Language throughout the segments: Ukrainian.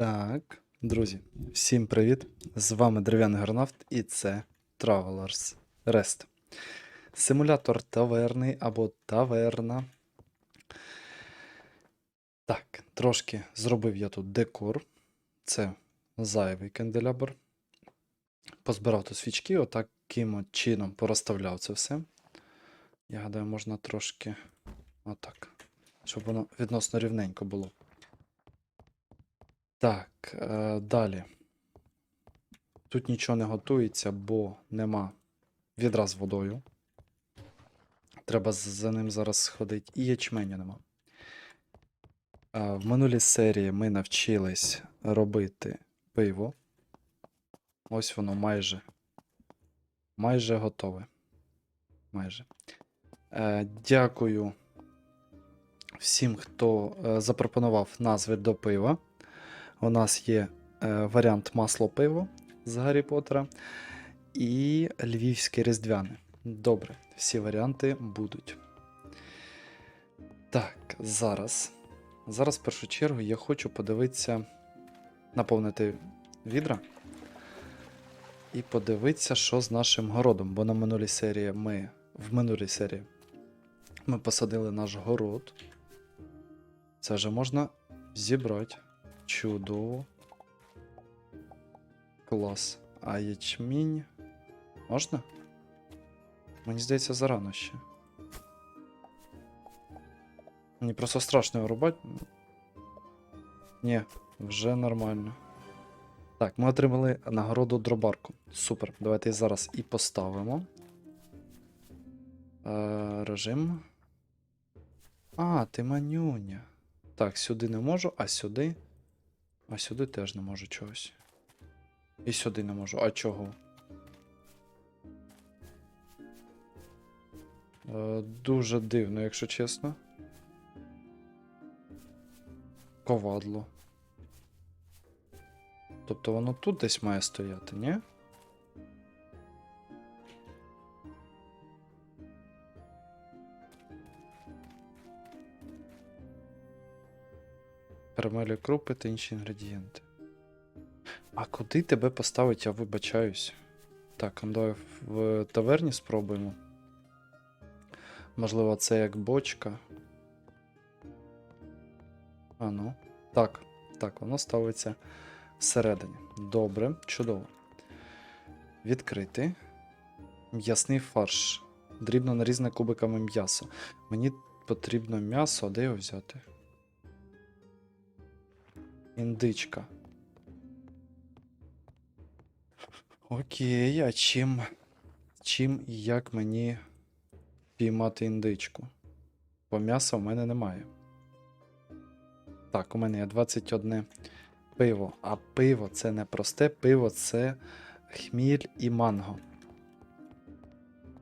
Так, друзі, всім привіт! З вами Дерев'яний Горнавт і це Travelers Rest. Симулятор таверни або таверна. Так, трошки зробив я тут декор. Це зайвий канделябр. Позбирав тут свічки, отаким от чином порозставляв це все. Я гадаю, можна трошки отак, щоб воно відносно рівненько було. Так, е, далі. Тут нічого не готується, бо нема відра з водою. Треба за ним зараз сходити. І ячменю нема. Е, в минулій серії ми навчились робити пиво. Ось воно майже. Майже готове. Майже. Е, дякую всім, хто запропонував назви до пива. У нас є е, варіант масло пиво з Гаррі Поттера і львівське різдвяне. Добре, всі варіанти будуть. Так, зараз. Зараз, в першу чергу, я хочу подивитися, наповнити відра і подивитися, що з нашим городом. Бо на минулій серії ми. В минулій серії ми посадили наш город. Це вже можна зібрати. Чудово. Клас. А ячмінь. Можна? Мені здається, зарано ще. Мені просто страшно його рубати. Ні, вже нормально. Так, ми отримали нагороду дробарку. Супер. Давайте зараз і поставимо. Е, режим. А, ти манюня. Так, сюди не можу, а сюди. А сюди теж не можу чогось. І сюди не можу. А чого? Е, дуже дивно, якщо чесно. Ковадло. Тобто воно тут десь має стояти, ні? Карамелі крупи та інші інгредієнти. А куди тебе поставить, я вибачаюсь. Так, давай в таверні спробуємо. Можливо, це як бочка. А ну. Так, так, воно ставиться всередині. Добре, чудово. Відкрити. М'ясний фарш. Дрібно нарізане кубиками м'ясо. Мені потрібно м'ясо, а де його взяти? Індичка. Окей, а чим. Чим і як мені піймати індичку? Бо м'яса в мене немає. Так, у мене є 21 пиво. А пиво це не просте пиво, це хміль і манго.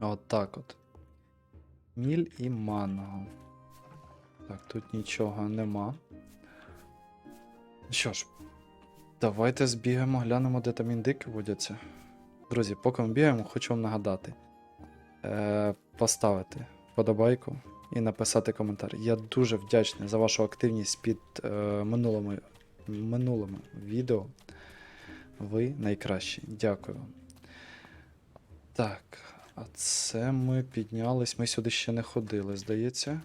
От так от. Хміль і манго. Так, тут нічого нема. Що ж, давайте збігаємо, глянемо, де там індики водяться. Друзі, поки ми бігаємо, хочу вам нагадати. Е, поставити вподобайку і написати коментар. Я дуже вдячний за вашу активність під е, минулими, минулими відео. Ви найкращі. Дякую вам. Так, а це ми піднялись. Ми сюди ще не ходили, здається.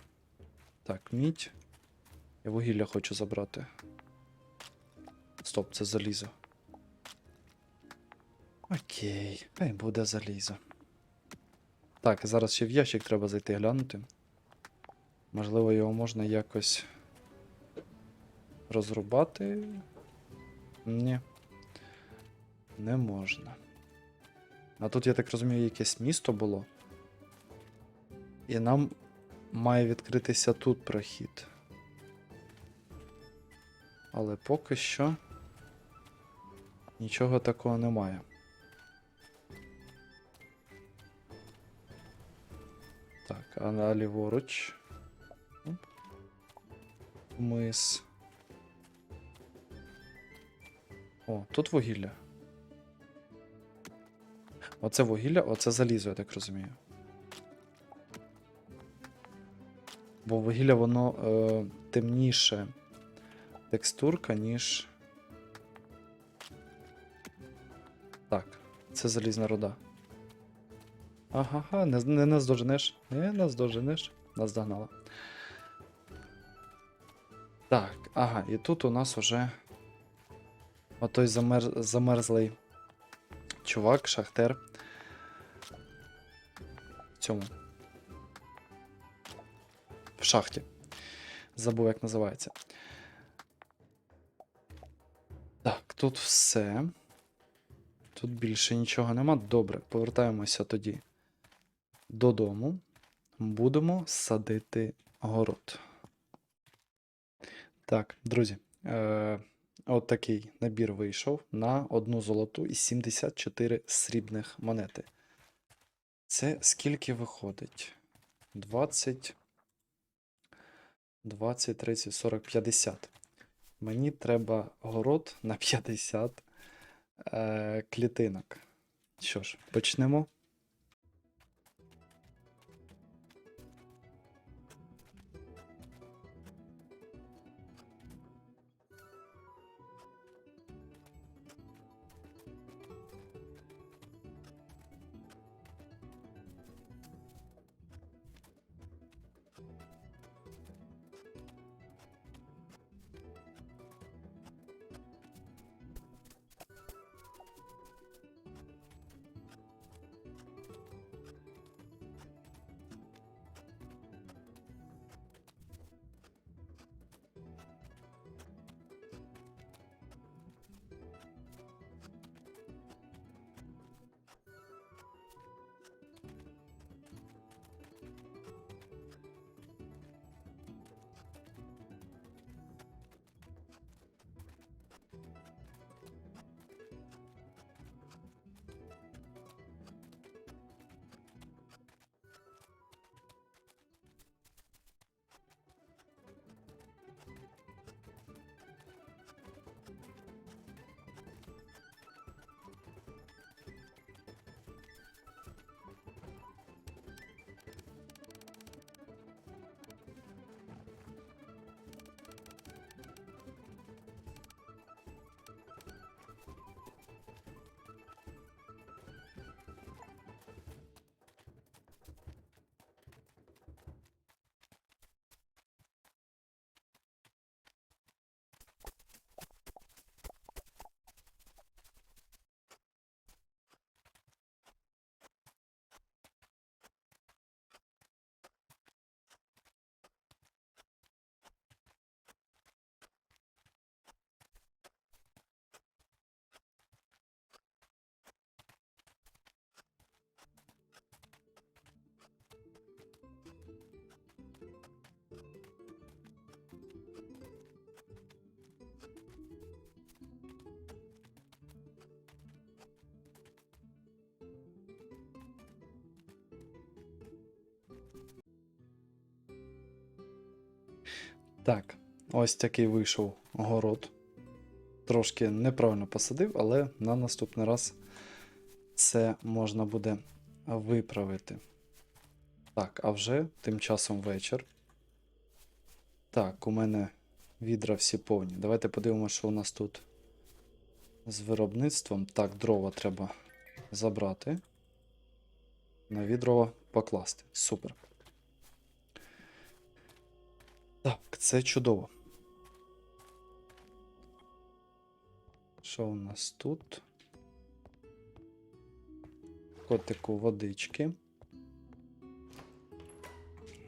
Так, мідь. Я вугілля хочу забрати. Стоп, це залізо. Окей, хай буде залізо. Так, зараз ще в ящик треба зайти глянути. Можливо, його можна якось розрубати. Ні. Не можна. А тут, я так розумію, якесь місто було. І нам має відкритися тут прохід. Але поки що нічого такого немає. Так, а на ліворуч. Мис. О, тут вугілля. Оце вугілля, оце залізо, я так розумію. Бо вугілля воно е, темніше текстурка, ніж це залізна руда. Ага, не, не наздоженеш. Не наздоженеш. Наздогнала. Так, ага, і тут у нас уже отой замер... замерзлий чувак, шахтер. В цьому. В шахті. Забув, як називається. Так, тут все. Тут більше нічого нема. Добре, повертаємося тоді додому. Будемо садити город. Так, друзі. Е- от такий набір вийшов на одну золоту і 74 срібних монети. Це скільки виходить? 20. 20, 30, 40, 50. Мені треба город на 50 е, клітинок. Що ж, почнемо. Так, ось такий вийшов город. Трошки неправильно посадив, але на наступний раз це можна буде виправити. Так, а вже тим часом вечір. Так, у мене відра всі повні. Давайте подивимося, що у нас тут з виробництвом. Так, дрова треба забрати. На відро покласти. Супер. Це чудово. Що у нас тут? Котику водички.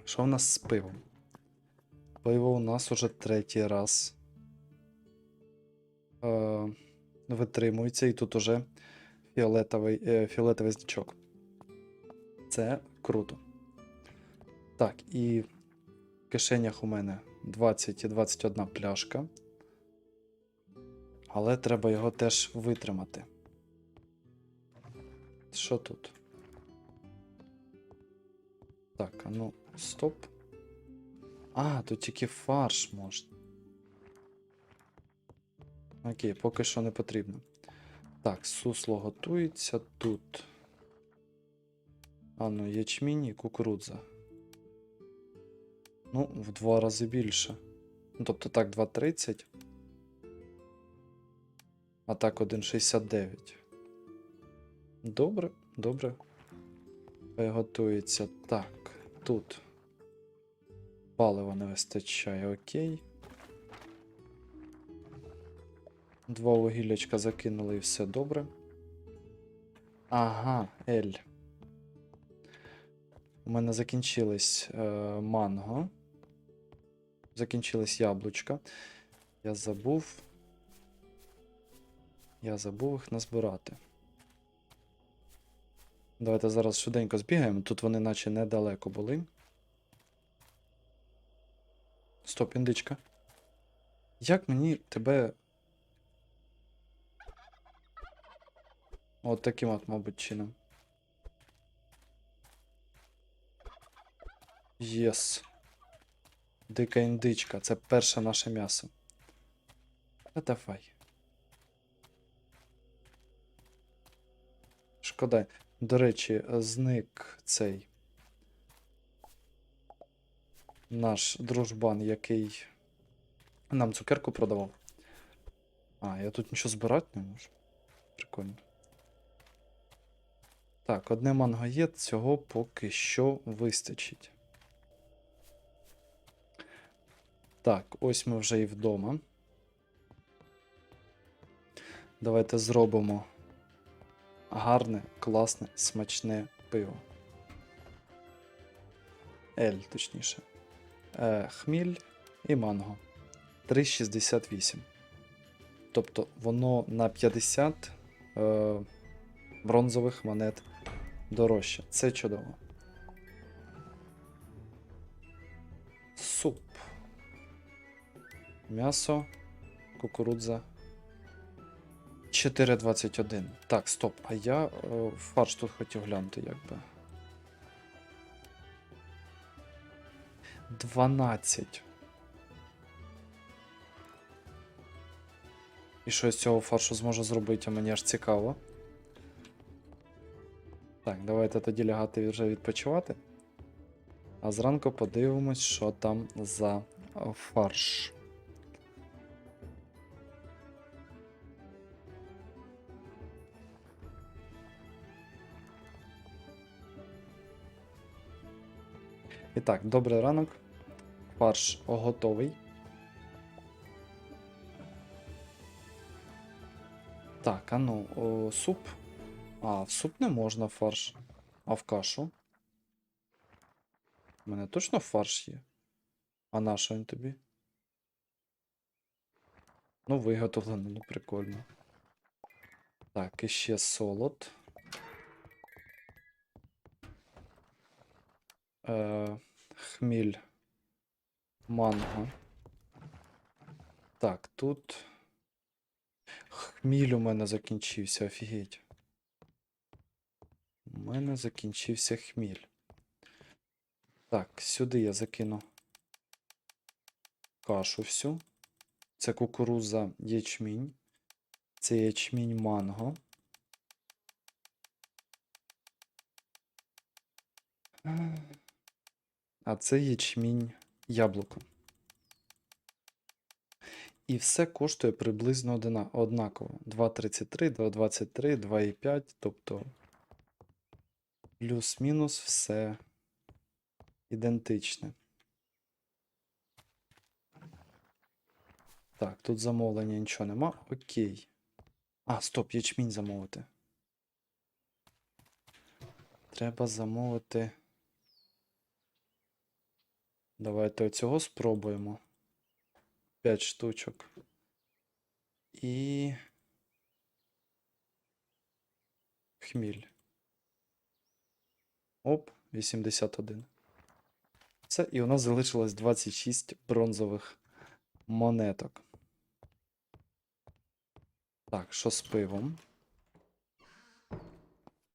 Що у нас з пивом? Пиво у нас уже третій раз е, витримується, і тут уже фіолетовий, е, фіолетовий значок. Це круто. Так, і в кишенях у мене 20 і 21 пляшка. Але треба його теж витримати. Що тут? Так, а ну, стоп. А, тут тільки фарш можна. Окей, поки що не потрібно. Так, сусло готується тут. А ну, ячмінь і кукурудза. Ну, в два рази більше. Ну, тобто так, 2,30. А так 1,69. Добре, добре. Хай готується. Так, тут. Палива не вистачає, окей. Два вугіллячка закинули і все добре. Ага, Ель. У мене закінчились е, манго. Закінчились яблучка. Я забув. Я забув їх назбирати. Давайте зараз швиденько збігаємо. Тут вони наче недалеко були. Стоп, індичка. Як мені тебе. От таким от, мабуть, чином. Єс. Дика індичка. Це перше наше м'ясо. Та давай. Шкода. До речі, зник цей наш дружбан, який нам цукерку продавав. А, я тут нічого збирати не можу. Прикольно. Так, одне манго є, цього поки що вистачить. Так, ось ми вже і вдома. Давайте зробимо гарне, класне, смачне пиво. Ель, точніше. Е, хміль і манго. 3,68. Тобто воно на 50 е, бронзових монет дорожче. Це чудово. М'ясо, кукурудза. 4,21. Так, стоп. А я е, фарш тут хотів глянути, якби. 12. І що з цього фаршу зможу зробити, мені аж цікаво. Так, давайте тоді лягати вже відпочивати. А зранку подивимось, що там за фарш. І так, добрий ранок. Фарш готовий. Так, а ну, о, суп. А, в суп не можна фарш. А в кашу. У мене точно фарш є. А на що він тобі? Ну, виготовлено, ну прикольно. Так, і ще солод. Е, хміль. Манго. Так, тут. Хміль у мене закінчився, офігеть. У мене закінчився хміль. Так, сюди я закину кашу всю. Це кукуруза ячмінь. Це ячмінь манго. А це ячмінь яблуко. І все коштує приблизно однаково. 2,33, 2,23, 2,5, тобто плюс-мінус все ідентичне. Так, тут замовлення нічого нема. Окей. А, стоп, ячмінь замовити. Треба замовити. Давайте оцього спробуємо. 5 штучок. І. Хміль. Оп, 81. Все, і у нас залишилось 26 бронзових монеток. Так, що з пивом?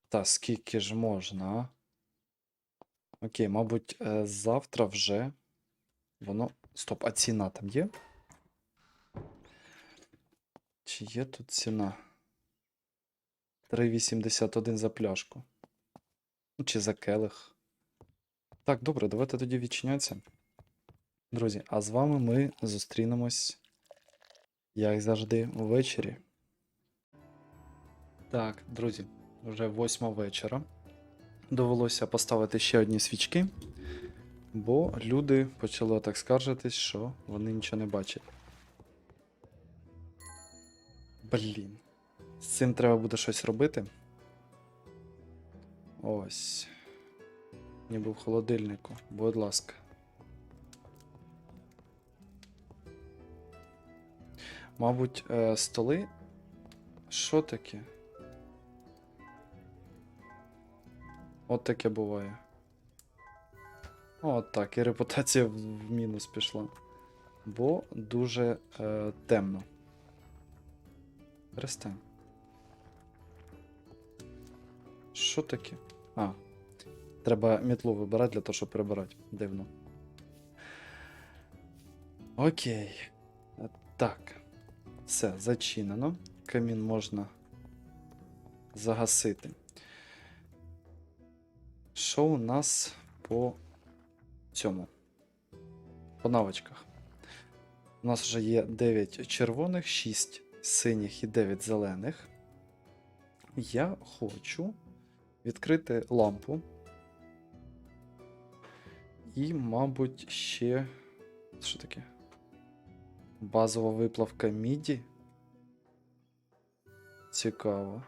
Та скільки ж можна? Окей, мабуть, е, завтра вже воно. Стоп, а ціна там є? Чи є тут ціна? 3,81 за пляшку. Ну, Чи за келих. Так, добре, давайте тоді відчинятися. Друзі, а з вами ми зустрінемось, як завжди, ввечері. Так, друзі, вже восьма вечора. Довелося поставити ще одні свічки, бо люди почали так скаржитись, що вони нічого не бачать. Блін. З цим треба буде щось робити. Ось. Ніби в холодильнику, будь ласка. Мабуть, е, столи. Що таке? От таке буває. От так, і репутація в мінус пішла. Бо дуже е, темно. Перестань. Що таке? А. Треба мітлу вибирати для того, щоб прибирати. Дивно. Окей. Е, Так. Все, зачинено. Камін можна загасити. Що у нас по цьому? По навичках. У нас вже є 9 червоних, 6 синіх і 9 зелених. Я хочу відкрити лампу. І, мабуть, ще. Що таке? Базова виплавка міді. Цікаво.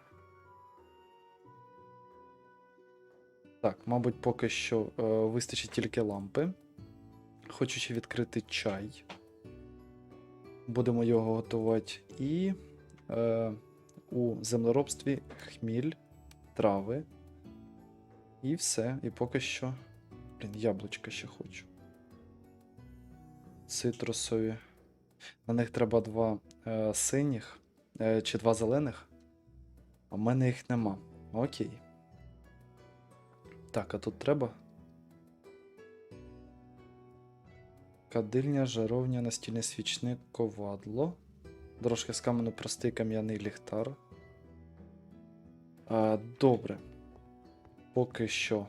Так, мабуть, поки що е, вистачить тільки лампи. Хочу ще відкрити чай. Будемо його готувати. І е, у землеробстві хміль, трави. І все. І поки що. Блін, яблучка ще хочу. Цитрусові. На них треба два е, синіх е, чи два зелених. А в мене їх нема. Окей. Так, а тут треба. Кадильня, жаровня, настільний свічник, ковадло. Дорожки з каменю простий кам'яний ліхтар. А, добре. Поки що.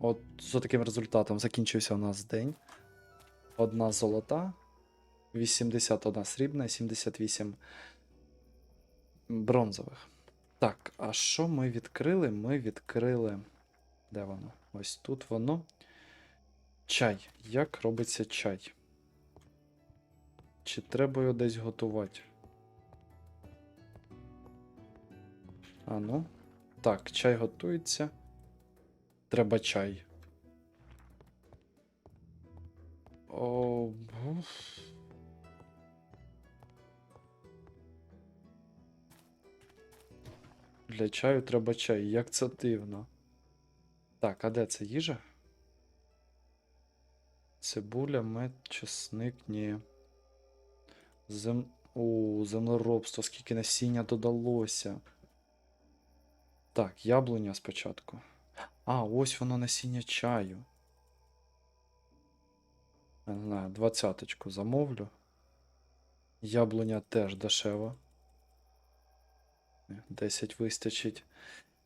От за таким результатом закінчився у нас день. Одна золота, 81 срібна і 78 бронзових. Так, а що ми відкрили? Ми відкрили. Де воно? Ось тут воно. Чай. Як робиться чай? Чи треба його десь готувати? А ну. Так, чай готується. Треба чай. О. Для чаю треба чай. Як це дивно. Так, а де це їжа? Цибуля, мед, чесник, ні. Зем... О, землеробство, скільки насіння додалося. Так, яблуня спочатку. А, ось воно насіння чаю. Не знаю, двадцяточку замовлю. Яблуня теж дешева. 10 вистачить.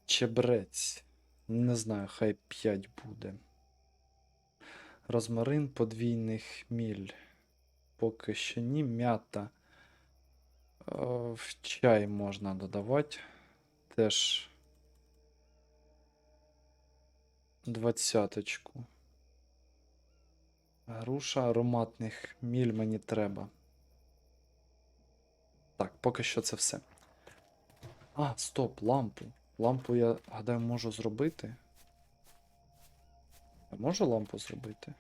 Чебрець. Не знаю, хай 5 буде. Розмарин, подвійний хміль. Поки що ні, м'ята. Е, В чай можна додавати. Теж двадцяточку. Груша, ароматний хміль мені треба. Так, поки що це все. А, стоп, лампу. Лампу я, гадаю, можу зробити. Я можу лампу зробити?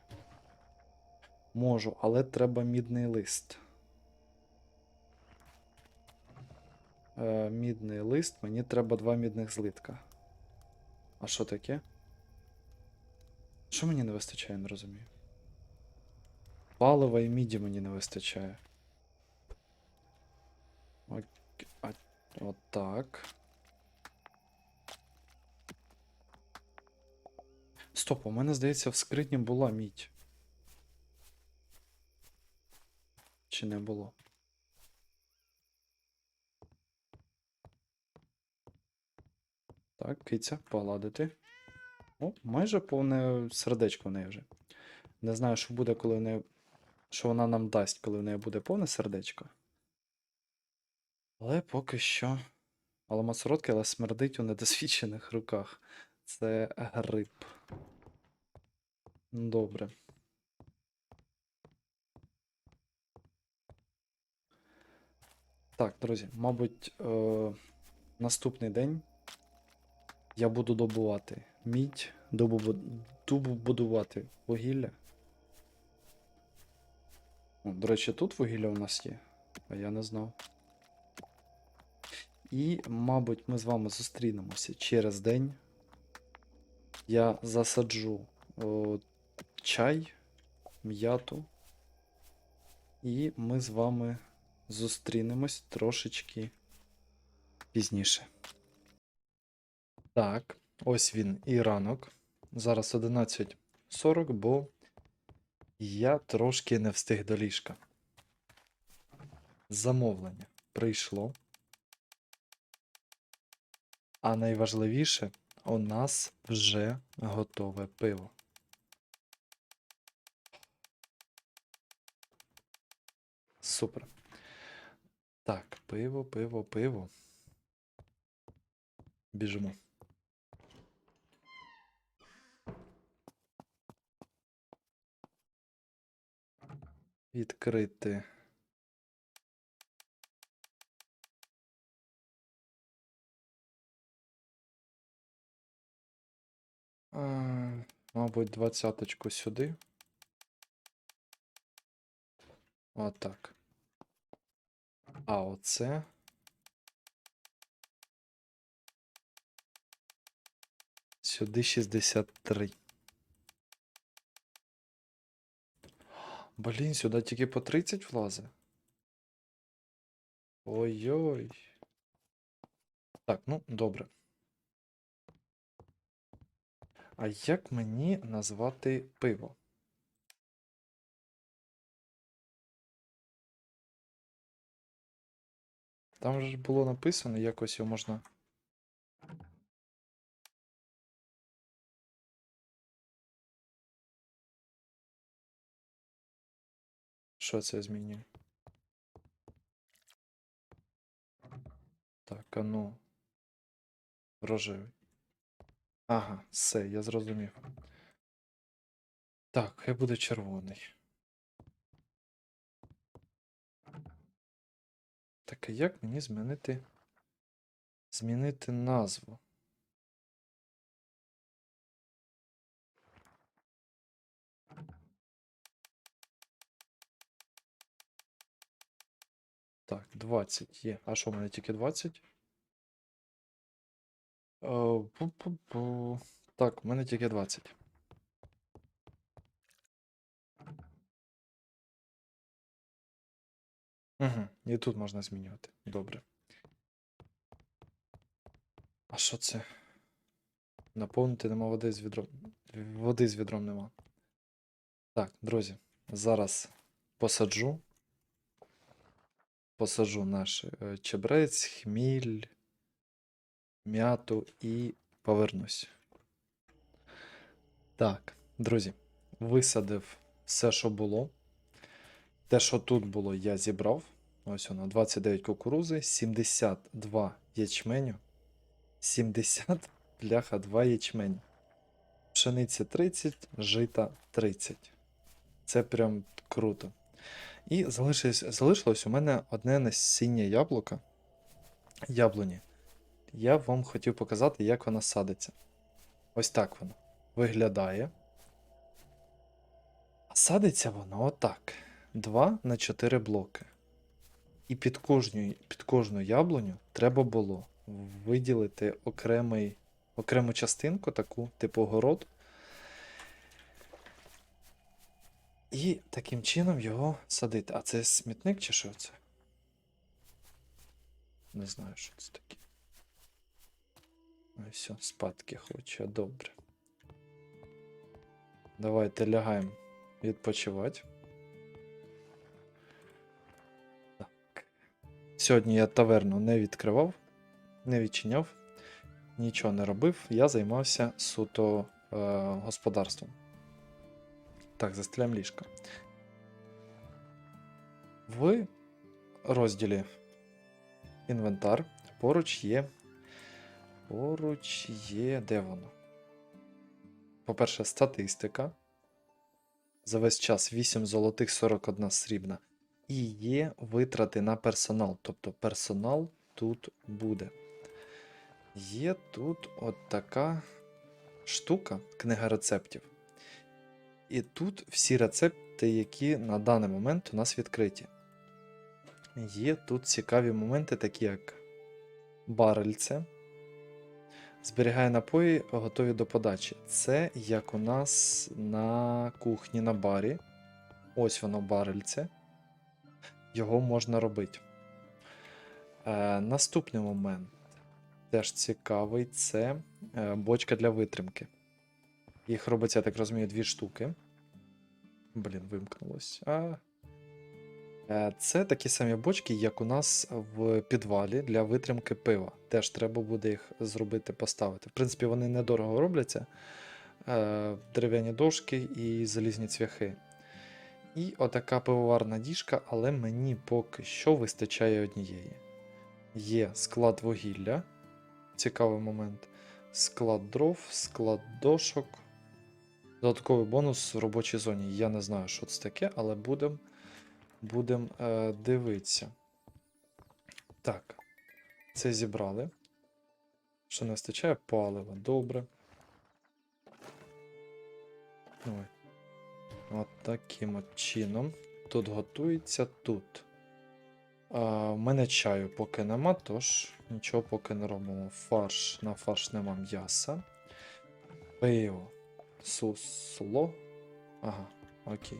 Можу, але треба мідний лист. Е, мідний лист, мені треба два мідних злитка. А що таке? Що мені не вистачає, не розумію. Палива і міді мені не вистачає. Ок, а, Стоп, у мене здається, в скрині була мідь. Чи не було? Так, киця, погладити. О, майже повне сердечко в неї вже. Не знаю, що буде, коли в неї. Що вона нам дасть, коли в неї буде повне сердечко. Але поки що Аромат солодкий, але смердить у недосвідчених руках. Це гриб. Добре. Так, друзі, мабуть, е- наступний день я буду добувати мідь, добу, дубу будувати вугілля. О, до речі, тут вугілля у нас є, а я не знав. І, мабуть, ми з вами зустрінемося через день. Я засаджу о, чай, м'яту. І ми з вами зустрінемось трошечки пізніше. Так, ось він і ранок. Зараз 11.40, бо я трошки не встиг до ліжка. Замовлення прийшло. А найважливіше, у нас вже готове пиво. Супер. Так, пиво, пиво, пиво. Біжимо. Відкрити. Мабуть, двадцяточку сюди. Отак. А оце. Сюди 63. Блін, сюди тільки по 30 влазить. Ой-ой. Так, ну, добре. А як мені назвати пиво? Там же було написано, якось його можна. Що це змінює? Так, а ну. Рожевий. Ага, все, я зрозумів. Так, хай буде червоний. Так, а як мені змінити. Змінити назву? Так, 20 є. А що, в мене тільки 20? Е. Так, у мене тільки 20. Угу, і тут можна змінювати. Добре. А що це? Наповнити нема води з відром. Води з відром нема. Так, друзі, зараз посаджу. Посаджу наш е, чебрець, хміль, м'яту і повернусь. Так, друзі, висадив все, що було. Те, що тут було, я зібрав. Ось воно, 29 кукурузи, 72 ячменю, 70 бляха 2 ячменю. Пшениці 30, жита 30. Це прям круто. І залишилось, залишилось у мене одне насіння яблука. Яблуні. Я вам хотів показати, як вона садиться. Ось так воно виглядає. А садиться воно отак. 2 на 4 блоки. І під кожну, під кожну яблуню треба було виділити окремий, окрему частинку, таку, типу город. І таким чином його садити. А це смітник чи що це? Не знаю, що це таке. Ой, все, спадки хоче, добре. Давайте лягаємо відпочивати. Так. Сьогодні я таверну не відкривав, не відчиняв, нічого не робив. Я займався суто е, господарством. Так, застеляємо ліжка. В розділі інвентар поруч є Поруч є. Де воно? По-перше, статистика. За весь час 8 золотих, 41 срібна. І є витрати на персонал. Тобто персонал тут буде. Є тут от така штука, книга рецептів. І тут всі рецепти, які на даний момент у нас відкриті. Є тут цікаві моменти, такі як барельце. Зберігає напої, готові до подачі. Це як у нас на кухні на барі. Ось воно барельце. Його можна робити. Е, наступний момент теж цікавий це е, бочка для витримки. Їх робиться, я так розумію, дві штуки. Блін, вимкнулось. А. Е, Це такі самі бочки, як у нас в підвалі для витримки пива. Теж треба буде їх зробити, поставити. В принципі, вони недорого робляться. Е, Дерев'яні дошки і залізні цвяхи. І отака пивоварна діжка, але мені поки що вистачає однієї. Є склад вугілля. Цікавий момент. Склад дров, склад дошок. Додатковий бонус в робочій зоні. Я не знаю, що це таке, але будемо будем, е, дивитися. Так. Це зібрали. Що не вистачає палива. Добре. Ой. От таким от чином. Тут готується тут. А, в мене чаю поки нема, тож нічого поки не робимо. Фарш. На фарш нема м'яса. Пиво. Сусло. Ага, окей.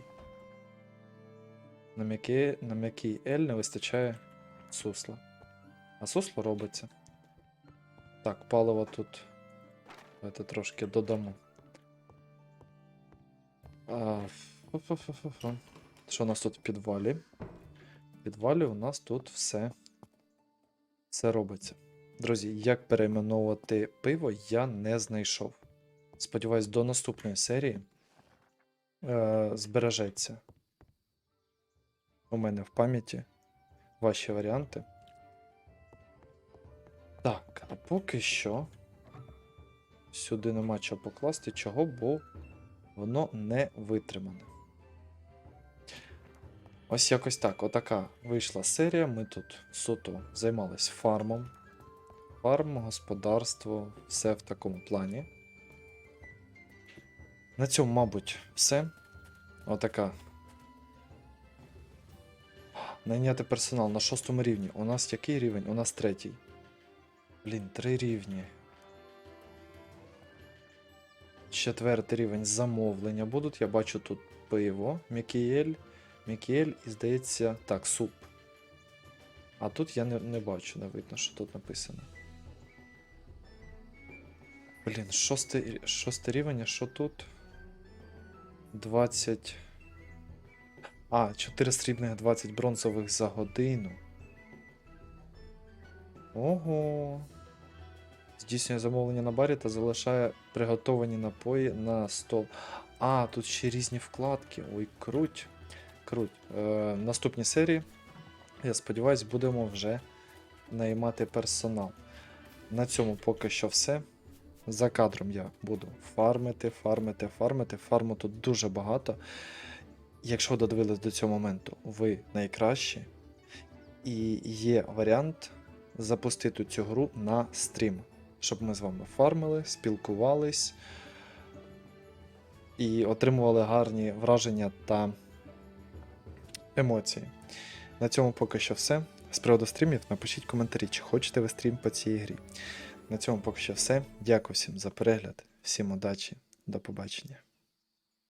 На м'який, на ель не вистачає сусла. А сусло робиться. Так, паливо тут. Давайте трошки додамо. А, фу-фу-фу-фу-фу. Що у нас тут в підвалі? В підвалі у нас тут все, все робиться. Друзі, як перейменовувати пиво, я не знайшов. Сподіваюсь, до наступної серії е, збережеться у мене в пам'яті ваші варіанти. Так, а поки що сюди нема чого покласти, чого, бо воно не витримане. Ось якось так. Отака вийшла серія. Ми тут суто займались фармом. Фарм, господарство, все в такому плані. На цьому, мабуть, все. Отака. Найняти персонал на шостому рівні. У нас який рівень? У нас третій. Блін, три рівні. Четвертий рівень замовлення будуть. Я бачу тут пиво, Мікіель, Мікіель і здається. Так, суп. А тут я не, не бачу, не видно, що тут написано. Блін, шостий, шостий рівень, а що тут? 20. А, 4 срібних 20 бронзових за годину. Ого. Здійснює замовлення на барі та залишає приготовані напої на стол. А, тут ще різні вкладки. Ой, круть. Круть. Е, наступні серії, я сподіваюся, будемо вже наймати персонал. На цьому поки що все. За кадром я буду фармити, фармити, фармити. Фарму тут дуже багато. Якщо додивились до цього моменту, ви найкращі. І є варіант запустити цю гру на стрім, щоб ми з вами фармили, спілкувались і отримували гарні враження та емоції. На цьому поки що все. З приводу стрімів напишіть коментарі, чи хочете ви стрім по цій грі. На цьому поки що все. Дякую всім за перегляд, всім удачі, до побачення.